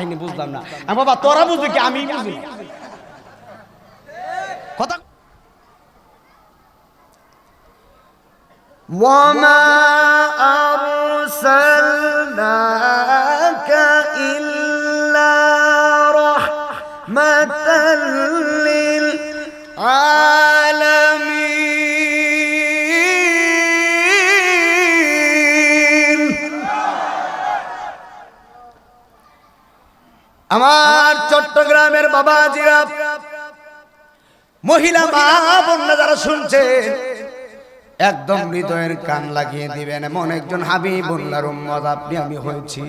কাহিনী বুঝলাম না আমি বাবা তোরা বুঝবি কি আমি বুঝি না। কথা وما أرسلناك إلا رحمة للعالمين আমার চট্টগ্রামের বাবাজিরা, মহিলা মা বন্যা যারা শুনছে, একদম হৃদয়ের কান লাগিয়ে দিবেন। এমন একজন হাবিবুল্লাহর উম্মত আপনি, আমি হয়েছি।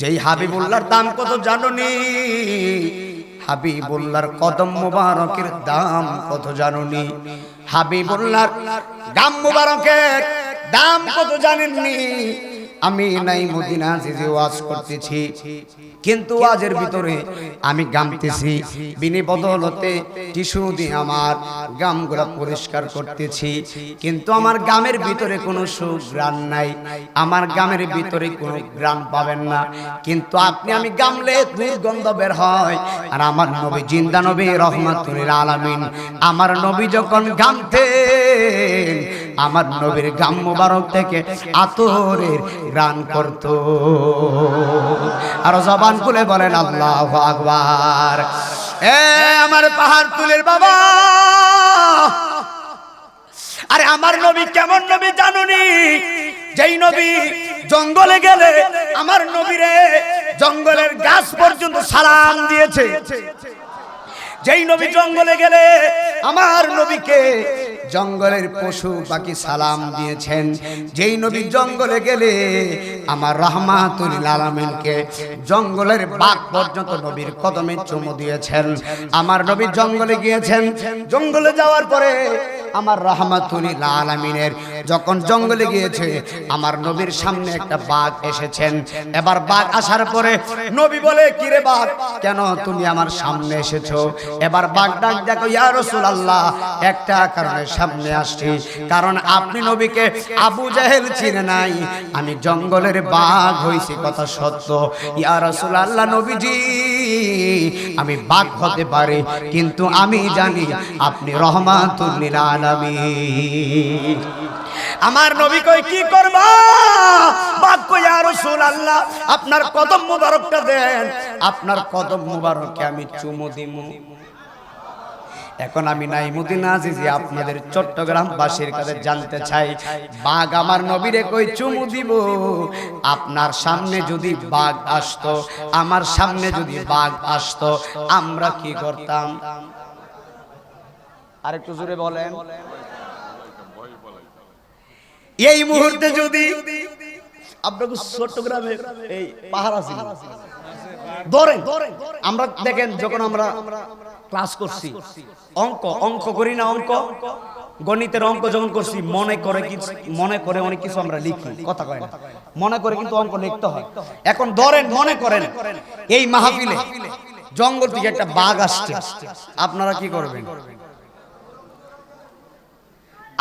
যেই হাবিবুল্লাহর দাম কত জানুনি? হাবিবুল্লাহর কদম মুবারকের দাম কত জানুনি? হাবিবুল্লাহর গাম মুবারকের দাম কত জানেননি? আমি নাই মদিনা যে ওয়াজ করতেছি। কিন্তু ওয়াজের ভিতরে আমি গামতেছি। বিনি বদলতে টিস্যু দিয়ে আমার গামগুলা পরিষ্কার করতেছি। কিন্তু আমার গামের ভিতরে কোনো সুগ্রাণ নাই। আমার গামের ভিতরে কোনো গ্রাম পাবেন না। কিন্তু আপনি আমি গামলে দুর্গন্ধ বের হয়। আর আমার নবী জিন্দা নবী রহমাতুল আলামিন। আমার নবী যখন গামতেন আমার নবীর গাম মুবারক থেকে আতরের গ্রাণ করত। আর জবান খুলে বলেন আল্লাহ আকবার। এ আমার পাহাড় তুলের বাবা। আরে আমার নবী কেমন নবী জানুনি? যেই নবী জঙ্গলে গেলে আমার নবীরে জঙ্গলের গাছ পর্যন্ত সালাম দিয়েছে। যেই নবী জঙ্গলে গেলে আমার নবীকে জঙ্গলের পশু পাখি সালাম দিয়েছেন। যেই নবী জঙ্গলে গেলে আমার রহমাতুল আলামিনকে জঙ্গলের বাঘ পর্যন্ত নবীর কদমে চুমু দিয়েছেন। আমার নবী জঙ্গলে গিয়েছেন। জঙ্গলে যাওয়ার পরে আমার রহমাতুল আলামিনের যখন জঙ্গলে গিয়েছে, আমার নবীর সামনে একটা বাঘ এসেছেন। এবার বাঘ আসার পরে নবী বলে, কিরে বাঘ, কেন তুমি আমার সামনে এসেছ? এবার বাঘ ডাক দেখো, ইয়া রাসূলুল্লাহ, একটা কারণে সামনে আসছি। কারণ আপনি নবীকে আবু জাহেল চিনে নাই। আমি জঙ্গলের বাঘ হইছি, কথা সত্য। ইয়া রাসূলুল্লাহ নবীজি, আমি বাঘ হতে পারি, কিন্তু আমি জানি আপনি রহমাতুল লিল আলামিন। আমার নবী কই কি করবা? বাদ কই ইয়া রাসূলুল্লাহ, আপনার কদম মুবারকটা দেন। আপনার কদম মুবারককে আমি চুমু দিমু। এখন আমি নাই মদিনা আজিজি আপনাদের চট্টগ্রাম বাসীর কাছে জানতে চাই, বাঘ আমার নবীরে কই চুমু দিব? আপনার সামনে যদি বাঘ আসতো, আমার সামনে যদি বাঘ আসতো, আমরা কি করতাম? আরেকটু জোরে বলেন। এই মুহূর্তে যদি আপনাকে চট্টগ্রামে এই পাহাড় আছে ধরেন, আমরা দেখেন যখন আমরা ক্লাস করছি। অঙ্ক অঙ্ক করি না অঙ্ক? গণিতের অঙ্ক যখন করছি মনে করে কি মনে করে অনেক কিছু আমরা লিখি কথা কয় না। মনে করে কিন্তু অঙ্ক লিখতে হয়। এখন ধরেন মনে করেন এই মাহফিলে জঙ্গল থেকে একটা বাঘ আসছে। আপনারা কি করবেন?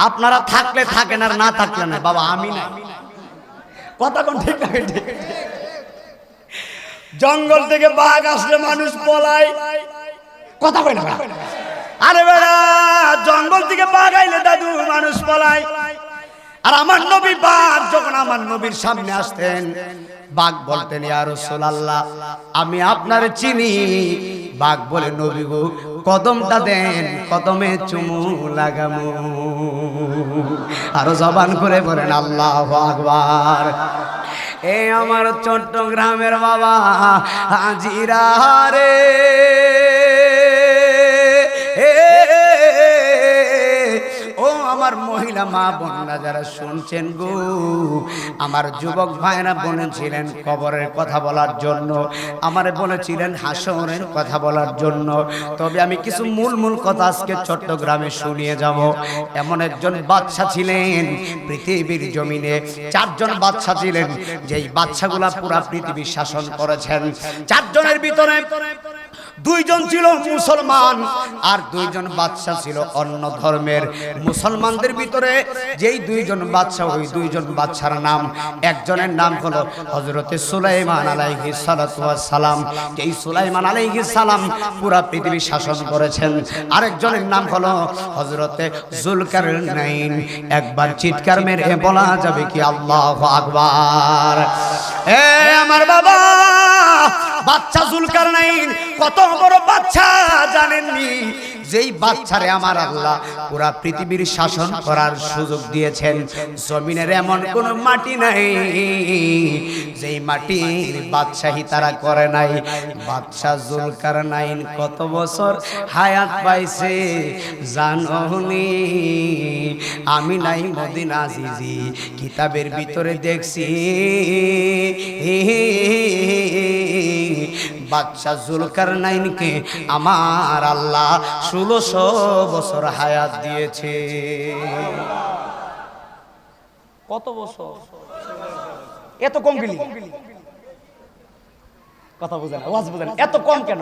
আপনারা থাকলে থাকেন আর না থাকলে না। বাবা আমি না কথা কোন ঠিক না ঠিক। জঙ্গল থেকে বাঘ আসলে মানুষ পলায়। কথা কয় না আরে বেড়া, জঙ্গল থেকে আইলে দাদু মানুষ পলায়। আর আমার নবী বাঘ যখন আমার নবীর সামনে আসতেন বাঘ বলতেন, ইয়া রাসূলুল্লাহ, আমি আপনার চিনি। বাঘ বলে, নবী গো, কদমটা দেন, কদমে চুমু লাগামু। আরও জবান করে বলেন, আল্লাহ আকবার। এ আমার চট্টগ্রামের বাবা, হাজিরা রে। মা বোনরা যারা শুনছেন গো, আমার যুবক ভাইরা বলেছিলেন কবরের কথা বলার জন্য, আমার বলেছিলেন হাসরের কথা বলার জন্য। তবে আমি কিছু মূল মূল কথা আজকে চট্টগ্রামে শুনিয়ে যাব। এমন একজন বাচ্চা ছিলেন পৃথিবীর জমিনে, চারজন বাচ্চা ছিলেন যেই বাচ্চাগুলা পুরা পৃথিবী শাসন করেছেন। চারজনের ভিতরে দুইজন ছিল মুসলমান আর দুইজন বাদশা ছিল অন্য ধর্মের। মুসলমানদের ভিতরে যেই দুইজন বাদশা ওই দুইজন বাদশার নাম। একজনের নাম হলো হজরতে সুলাইমান আলাইহি সালাম এই সুলাইমান আলাইহি সালাম পুরা পৃথিবী শাসন করেছেন। আরেকজনের নাম হলো হজরতে জুলকার একবার চিৎকার মেরে বলা যাবে কি আল্লাহ আকবার। এ আমার বাবা! বাচ্চা জুলকার নাই কত বড় বাচ্চা জানেননি? যেই বাচ্চারে আমার আল্লাহ পুরা পৃথিবীর শাসন করার সুযোগ দিয়েছেন, জমিনের এমন কোন মাটি নাই। যেই মাটির বাদশাহী তারা করে নাই। বাদশা জুলকার নাইন কত বছর হায়াত পাইছে জাননি আমি নাই মদিনা জিজি কিতাবের ভিতরে দেখছি। বাচ্চা জুলকার নাইনকে আমার আল্লাহ ষোলোশো বছর হায়াত দিয়েছে। কত বছর? এত কম গেলি কথা বুঝেন আওয়াজ বুঝেন এত কম কেন?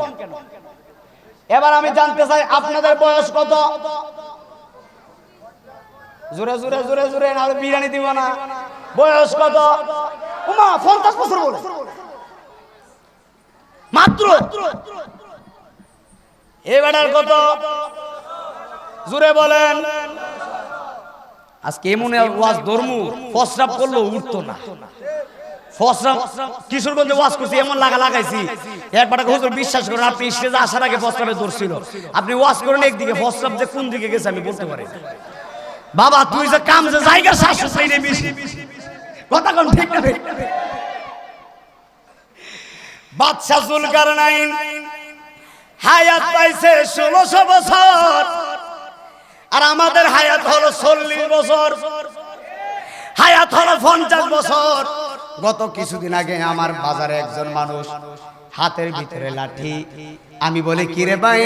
এবার আমি জানতে চাই আপনাদের বয়স কত? জোরে জোরে জোরে জোরে না বিরিয়ানি দিব না। বয়স কত? উমা পঞ্চাশ বছর বলে। মাত্র। এবারের কত? জোরে বলেন। আজকে এমন ওয়াজ ধর্মু, ফসরাপ করল উঠতো না। করছি, এমন লাগা লাগাইছি। বিশ্বাস আপনি আসার আগে আপনি একদিকে যে কোন দিকে গেছে আমি বাবা, তুই যে কাম যে জায়গা রে কথা কোন ঠিক না? বাদশা জুলকার নাইন হায়াত পাইছে ষোলোশো বছর। আর আমাদের হায়াত হলো চল্লিশ বছর। হায়াত হলো পঞ্চাশ বছর। গত কিছুদিন আগে আমার বাজারে একজন মানুষ হাতের ভিতরে লাঠি, আমি বলি, কিরে ভাই,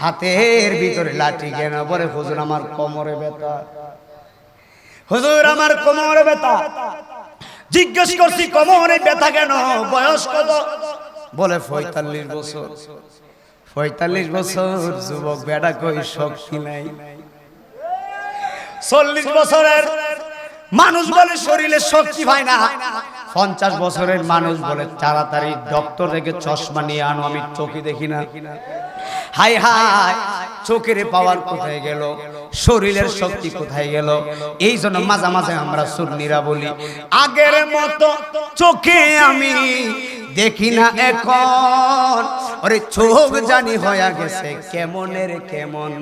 হাতের ভিতরে লাঠি কেন? বলে, হুজুর, আমার কোমরে ব্যথা। হুজুর, আমার কোমরে ব্যথা। জিজ্ঞেস করছি কোমরে ব্যথা কেন? বয়স কত? বলে পঁয়তাল্লিশ বছর। পঁয়তাল্লিশ বছর যুবক বেড়া কই শক্তি নাই। চল্লিশ বছরের মানুষ বলে শরীরে শক্তি হয় না। পঞ্চাশ বছরের মানুষ বলে তাড়াতাড়ি ডক্টর থেকে চশমা নিয়ে আনো আমি চোখে দেখি না। হাই হাই চোখের পাওয়ার কোথায় গেল? শরীরের শক্তি কোথায় গেল? এই জন্য মাঝে মাঝে আমরা সুন্নিরা বলি আগের মতো চোখে আমি দেখি না এখন। ওরে চোখ জানি হয়ে গেছে কেমনের কেমন।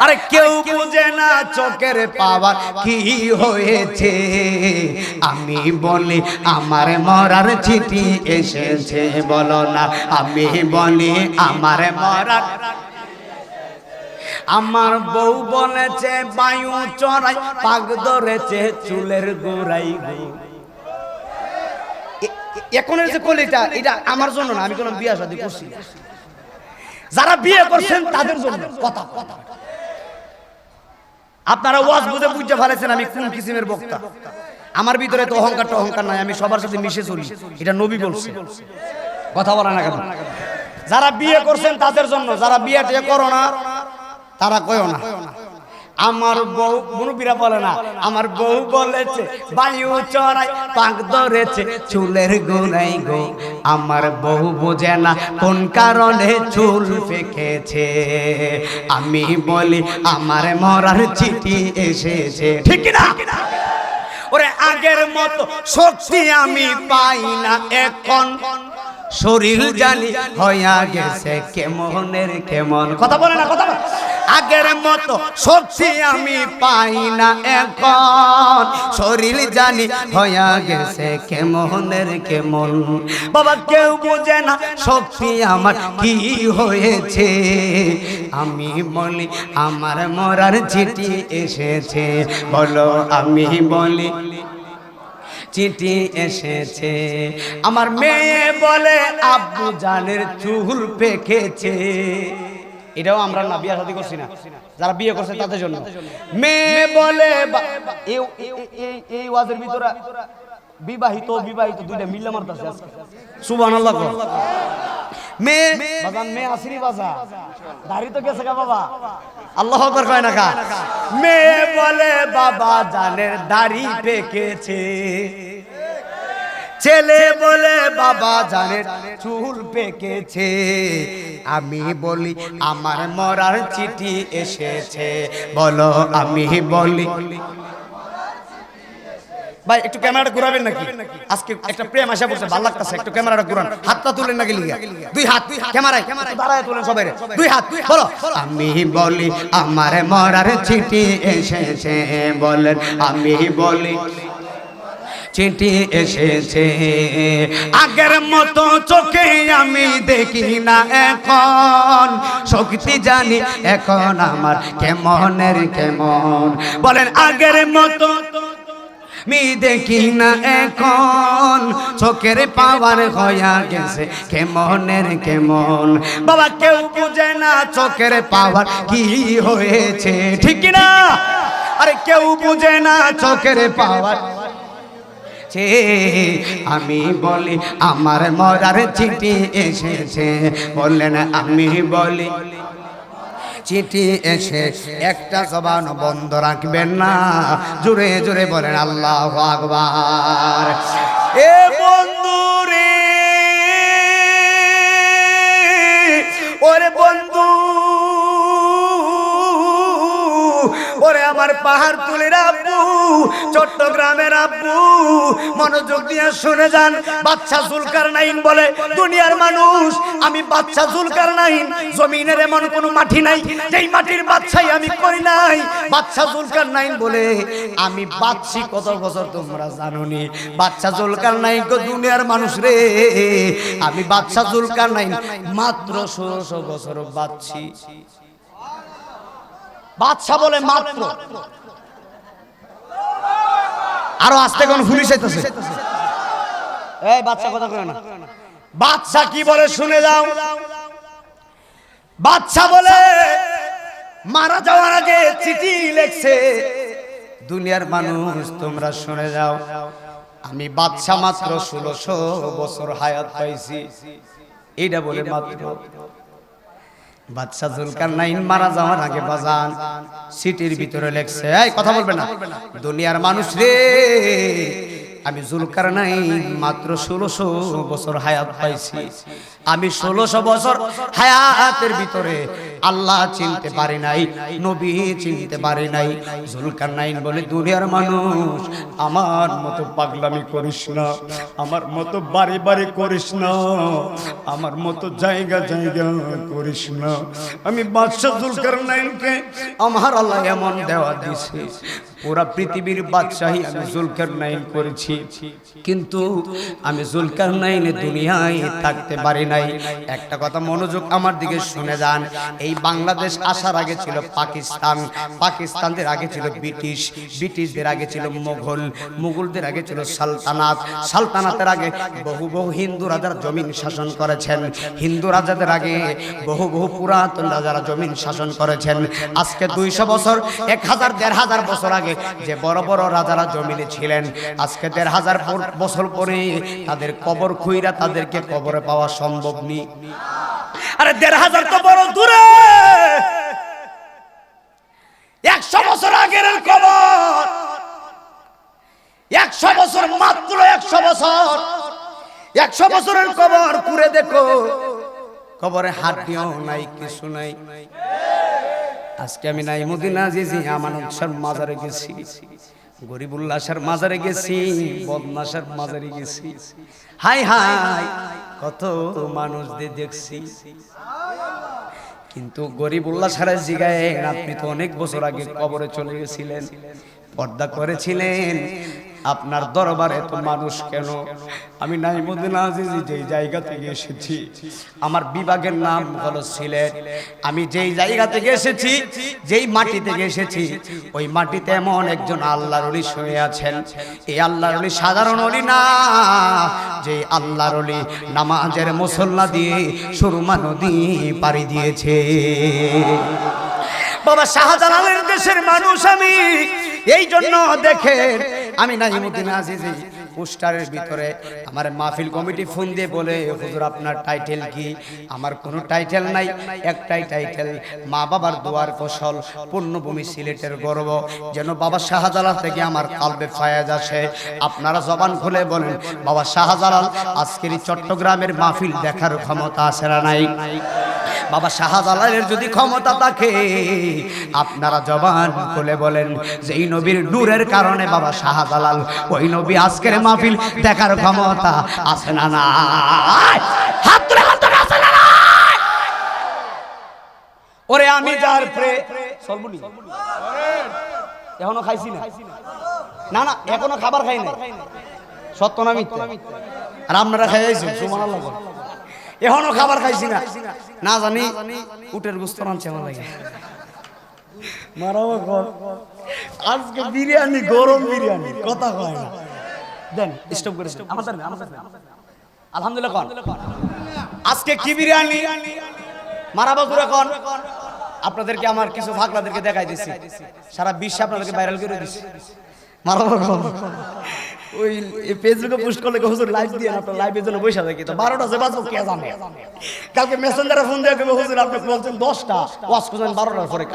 আরে কেউ বুঝে না চোখের পাওয়ার কি হয়েছে। আমি বলি আমার মরার চিঠি এসেছে বলো না। আমি বলি আমার মরার আমার বউ বলেছে, বায়ু চড়াই পাক ধরেছে, চুলের গোড়াই গো। এ- এ- এখনের যে কলিটা, এটা আমার জন্য না, আমি কোনো বিয়ে শাদী করছি যারা বিয়ে করছেন, তাদের জন্য কথা। কথা আপনারা ওয়াজ বুঝে বুঝতে পারেছেন আমি কোন কিসিমের বক্তা। আমার ভিতরে তো অহংকার তো অহংকার নাই, আমি সবার সাথে মিশে চলি। এটা নবী বলছে। কথা বলা না কেন? যারা বিয়ে করছেন, তাদের জন্য। যারা বিয়ে টিয়ে করো না তারা কয়ও না। আমার বউ, মুরব্বীরা বলে না, আমার বউ বলেছে, বায়ু চড়াই পাক ধরেছে, চুলের গোড়াই গো। আমার বউ বোঝে না কোন কারণে চুল ফেকেছে। আমি বলি, আমার মরার চিঠি এসেছে। ঠিক না? ওরে, আগের মতো শক্তি আমি পাই না, এখন শরীর জানি হইয়া গেছে, কেমনের কেমন? কথা বলে না, কথা বলে। আগের মতো শক্তি আমি পাই না এখন। শরীর জানি হইয়া গেছে কেমনের কেমন। বাবা, কেউ বোঝে না শক্তি আমার কি হয়েছে। আমি বলি, আমার মরার চিঠি এসেছে। বলো, আমি বলি, চিঠি এসেছে। আমার মেয়ে বলে, আব্বু জানের চুল পেকেছে। এটাও আমরা না বিয়ে শাদী করছি না। যারা বিয়ে করছে তাদের জন্য। মেয়ে বলে এই- ওয়াজের ভিতরে বিবাহিত বিবাহিত দুইটা মিলে মারতাছে সুবহানাল্লাহ কর। মেয়ে বাজান মেয়ে আসিনি বাজা। দাড়ি তো গেছে গা বাবা। আল্লাহ আকবার কয় না কা? মেয়ে বলে বাবা জানের দাড়ি পেকেছে। ছেলে বলে বাবা জানে চুল পেকেছে। আমি বলি, আমার মরার চিঠি এসেছে। বলো, আমি বলি। ভাই, একটু ক্যামেরাটা ঘুরাবেন নাকি? আজকে একটা প্রেম আসা পড়ছে ভালো লাগতেছে। একটু ক্যামেরাটা ঘুরান। হাতটা তুলেন নাকি লিগা? দুই হাত, ক্যামেরায় ক্যামেরায় দাঁড়ায় তুলেন সবাই দুই হাত, বলো। আমি বলি, আমার মরার চিঠি এসেছে। বলেন, আমি বলি। চিঠি এসেছে। আগের মতো চোখে আমি দেখি না এখন। শক্তি জানি এখন আমার কেমনের কেমন। বলেন, আগের মতো আমি দেখি না এখন। চোখের পাওয়ার হইয়া গেছে কেমনের কেমন। বাবা, কেউ বুঝে না চোখের পাওয়ার কি হয়েছে। ঠিক না আরে, কেউ বুঝে না চোখের পাওয়ার ছে আমি বলি, আমার মরার চিঠি এসেছে। বললেন, আমি বলি, চিঠি এসে একটা জবান বন্ধ রাখবেন না। জোরে জোরে বলেন, আল্লাহ আকবার। এ বন্ধু রে ওরে বন্ধু, ওরে আমার পাহাড় চট্টগ্রামের আব্বু মনোযোগ দিয়ে শুনে যান। বাচ্চা জুলকার নাইন বলে, দুনিয়ার মানুষ, আমি বাচ্চা জুলকার নাইন জমিনের এমন কোনো মাটি নাই, যেই মাটির বাচ্চাই আমি করি নাই। বাচ্চা জুলকার নাইন বলে, আমি বাচ্চি কত বছর তোমরা জানোনি? বাচ্চা জুলকার নাইন গো দুনিয়ার মানুষ রে। আমি বাচ্চা জুলকার নাইন মাত্র ষোলোশো বছর বাচ্চি। বাচ্চা বলে, মাত্র। আরও আসতে কোন পুলিশ আইতেছে এই বাচ্চা কথা কয় না। বাচ্চা কি বলে শুনে যাও। বাচ্চা বলে মারা যাওয়ার আগে চিঠি লেখছে দুনিয়ার মানুষ তোমরা শুনে যাও। আমি বাচ্চা মাত্র ষোলোশো বছর হায়াত পাইছি। এইটা বলে মাত্র বাচ্চা জুলকার নাইন মারা যাওয়ার আগে বাজান সিটির ভিতরে লেখছে, এই, কথা বলবে না। দুনিয়ার মানুষ রে, আমি জুলকার নাই মাত্র ষোলোশো বছর হায়াত পাইছি। আমি ষোলোশো বছর হায়াতের ভিতরে আল্লাহ চিনতে পারি নাই, নবী চিনতে পারি নাই। জুলকার নাইন বলে, দুনিয়ার মানুষ, আমার মতো পাগলামি করিস না, আমার মতো বাড়ি বাড়ি করিস না, আমার মতো জায়গা জায়গা করিস না। আমি বাদশাহ জুলকার নাইনকে আমার আল্লাহ এমন দেওয়া দিছে পুরা পৃথিবীর বাদশাহী আমি জুলকার নাইন করেছি, কিন্তু আমি জুলকার নাইনে দুনিয়ায় থাকতে পারি নাই। একটা কথা মনোযোগ আমার দিকে শুনে যান। এই বাংলাদেশ আসার আগে ছিল পাকিস্তান। পাকিস্তানদের আগে ছিল ব্রিটিশ। ব্রিটিশদের আগে ছিল মোগল মুঘলদের আগে ছিল সালতানাত। সালতানাতের আগে বহু বহু হিন্দু রাজার জমিন শাসন করেছেন। হিন্দু রাজাদের আগে বহু বহু পুরাতন রাজারা জমিন শাসন করেছেন। আজকে দুইশো বছর, এক হাজার, দেড় হাজার বছর আগে যে বড় বড় রাজারা জমিনে ছিলেন, আজকে দেড় হাজার বছর পরে তাদের কবর খুইরা তাদেরকে কবরে পাওয়া সম্ভব। নেই আরে দেড় হাজার তো বড় দূরে। একশো বছর আগের কবর একশো বছর মাত্র একশো বছর। একশো বছরের কবর কুড়ে দেখো। কবরে হাড্ডিও নাই, কিছু নাই। আজকে আমি নাই মদিনা জিজি, আমানত শাহ মাজারে গেছি। গরিবুল্লাহ শাহ মাজারে গেছি, বদমাশার মাজারে গেছি। Hi hi. কত মানুষদের দেখছি। কিন্তু গরিবুল্লাহ সারা জিগায়, আপনি তো অনেক বছর আগে কবরে চলে গেছিলেন, পর্দা করেছিলেন আপনার দরবারে তো মানুষ কেন? আমি নাইমুদ্দিন আজিজি যেই জায়গা থেকে এসেছি, আমার বিভাগের নাম হলো সিলেট। আমি যেই জায়গা থেকে এসেছি, যেই মাটি থেকে এসেছি, ওই মাটিতে এমন একজন আল্লাহর অলি শুয়ে আছেন। এই আল্লাহর অলি সাধারণ অলি না যে আল্লাহর অলি নামাজের মুসল্লা দিয়ে সুরমা নদী পাড়ি দিয়েছে। বাবা শাহজালালের দেশের মানুষ আমি এই জন্য দেখে আমি নাজিমুদ্দিন আজিজি পোস্টারের ভিতরে আমার মাহফিল কমিটি ফোন দিয়ে বলে হুজুর আপনার টাইটেল কি? আমার কোনো টাইটেল নাই একটাই টাইটেল মা বাবার দোয়ার ফসল পূর্ণভূমি সিলেটের গর্ব যেন বাবা শাহজালাল থেকে আমার কালবে ফায়াজ আসে। আপনারা জবান খুলে বলেন বাবা শাহজালাল আজকের চট্টগ্রামের মাহফিল দেখার ক্ষমতা আছে না নাই। বাবা শাহজালালের যদি ক্ষমতা থাকে, আপনারা জবান খুলে বলেন যে এই নবীর নূরের কারণে বাবা শাহজালাল, ওই নবী আজকের মাহফিল দেখার ক্ষমতা আছে না ওরে আমি যার প্রে সর্বনি এখনও খাইছি না? না না, এখনও খাবার খাই না সত্য না মিথ্যা? আর আপনারা খাইছেন সুমান আল্লাহ এখনও খাবার খাইছি না। না জানি উটের গুস্ত রাঁধছে আমার লাগে মারাও কর। আজকে বিরিয়ানি গরম বিরিয়ানি কথা কয় না। দেন স্টপ করে দেন। আলহামদুলিল্লাহ কোন। আজকে কি বিরিয়ানি? মারাবা করে কোন। আপনাদেরকে আমার কিছু ফাকলাদেরকে দেখাই দিছি। সারা বিশ্বে আপনাদেরকে ভাইরাল করে দিছি। মারাবা কোন ওই ফেসবুকে পোস্ট করলে হুজুর লাইভ দিয়ে আপনার লাইভের জন্য বসে থাকি। তো বারোটা যে বাজবো, কে জানে? কালকে মেসেঞ্জারে ফোন দিয়ে হুজুর, আপনি বলছেন দশটা ওয়াশ করছেন বারোটার পরে।